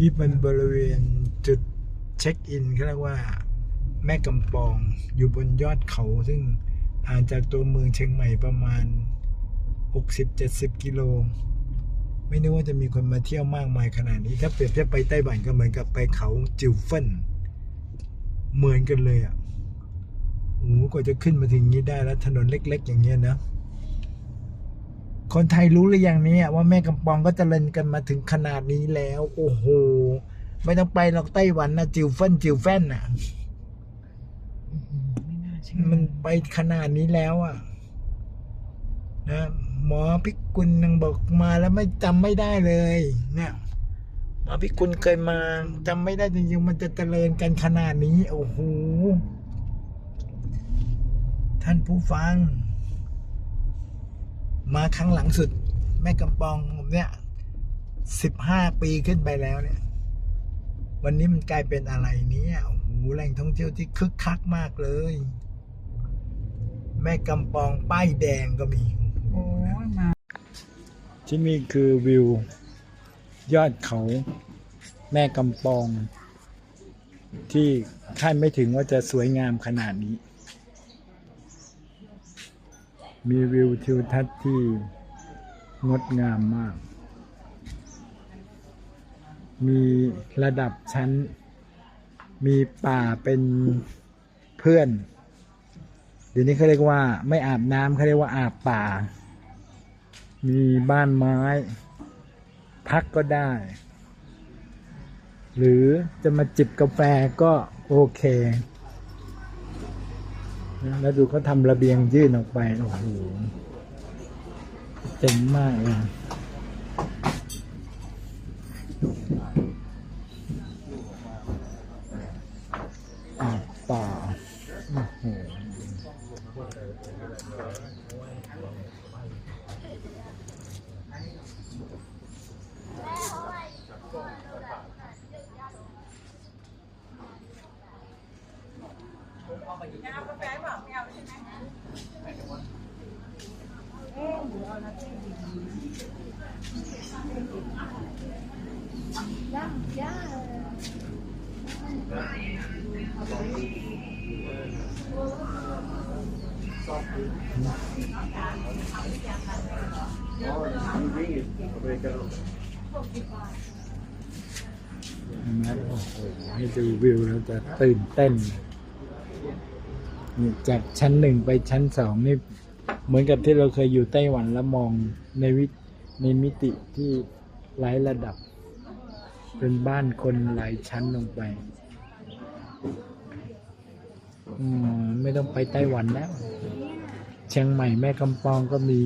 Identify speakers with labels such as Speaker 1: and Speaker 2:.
Speaker 1: นี่เป็นบริเวณจุดเช็คอินเขาเรียกว่า แม่กำปองอยู่บนยอดเขา ซึ่งห่างจากตัวเมืองเชียงใหม่ประมาณ 60-70 กิโล ไม่นึกว่าจะมีคนมาเที่ยวมากมายขนาดนี้ ถ้าเปรียบเทียบไปไต้หวันก็เหมือนกับไปเขาจิวเฟินเหมือนกันเลยอะโอ้โหกว่าจะขึ้นมาถึงนี้ได้แล้วถนนเล็ก ๆ อย่างเงี้ยนะ คนไทยรู้หรือยังเนี่ยว่าแม่กำปองก็เจริญกันมาถึงขนาดนี้แล้ว โอ้โห ไม่ต้องไปหรอกไต้หวันนะจิวเฟินจิวแฟนน่ะ
Speaker 2: ไม่น่าเชื่อ
Speaker 1: มันไปขนาดนี้แล้วอะนะหมอพิกุลยังบอกมาแล้วไม่จำไม่ได้เลย เนี่ยหมอพิกุลเคยมาจำไม่ได้จริงๆมันจะเจริญกันขนาดนี้ โอ้โหท่านผู้ฟัง มาครั้งหลังสุด แม่กำปองผมเนี่ยสิบห้าปีขึ้นไปแล้วเนี่ย วันนี้มันกลายเป็นอะไรเนี่ยโอ้โหแหล่งท่องเที่ยวที่คึกคักมากเลย แม่กำปองป้ายแดงก็มี
Speaker 2: โอ้ยมา
Speaker 1: ที่นี่คือวิว ยอดเขา แม่กำปอง ที่คาดไม่ถึงว่าจะสวยงามขนาดนี้ มีวิวทิวทัศน์ที่งดงามมาก มีระดับชั้น มีป่าเป็นเพื่อน เดี๋ยวนี้เขาเรียกว่าไม่อาบน้ำเขาเรียกว่าอาบป่า มีบ้านไม้ พักก็ได้ หรือจะมาจิบกาแฟก็โอเค นะแล้วดูเขาทำระเบียงยื่นออกไปโอ้โหเจ๋งมากเลยอาบป่าโอ้โหเห็นไหมโอ้โหให้ดูวิวแล้วจะตื่นเต้น จากชั้นหนึ่งไปชั้นสองนี่เหมือนกับที่เราเคยอยู่ไต้หวันแล้วมองในวิในมิติที่หลายระดับ เป็นบ้านคนหลายชั้นลงไปอืมไม่ต้องไปไต้หวันแล้ว เชียงใหม่แม่กำปองก็มี